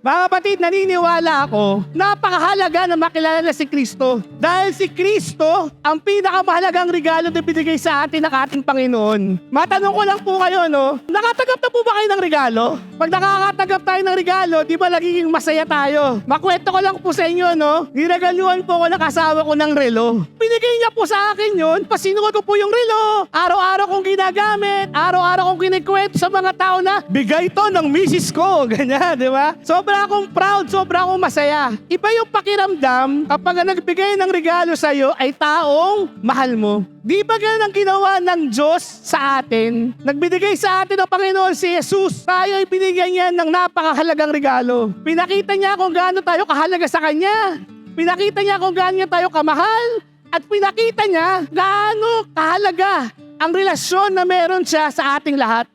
Mga kapatid, naniniwala ako, napakahalaga na makilala na si Kristo. Dahil si Kristo, ang pinakamahalagang regalo na binigay sa atin ng ating Panginoon. Matanong ko lang po kayo, no? Nakatanggap na po ba kayo ng regalo? Pag nakakatanggap tayo ng regalo, di ba nagiging masaya tayo? Makwento ko lang po sa inyo, no? Niregaluhan po ako ng kasama ko ng relo. Binigay niya po sa akin yun, pasinuot ko po yung relo. Araw-araw kong ginagamit, araw-araw kong kinikwento sa mga tao na, bigay to ng misis ko, ganyan, di ba? Sobra akong proud, sobra akong masaya. Iba yung pakiramdam kapag ang nagbigay ng regalo sa'yo ay taong mahal mo. Di ba ganun ang ginawa ng Diyos sa atin? Nagbigay sa atin ng Panginoon si Jesus. Tayo ay binigyan niya ng napakahalagang regalo. Pinakita niya kung gaano tayo kahalaga sa Kanya. Pinakita niya kung gaano tayo kamahal. At pinakita niya gaano kahalaga ang relasyon na meron siya sa ating lahat.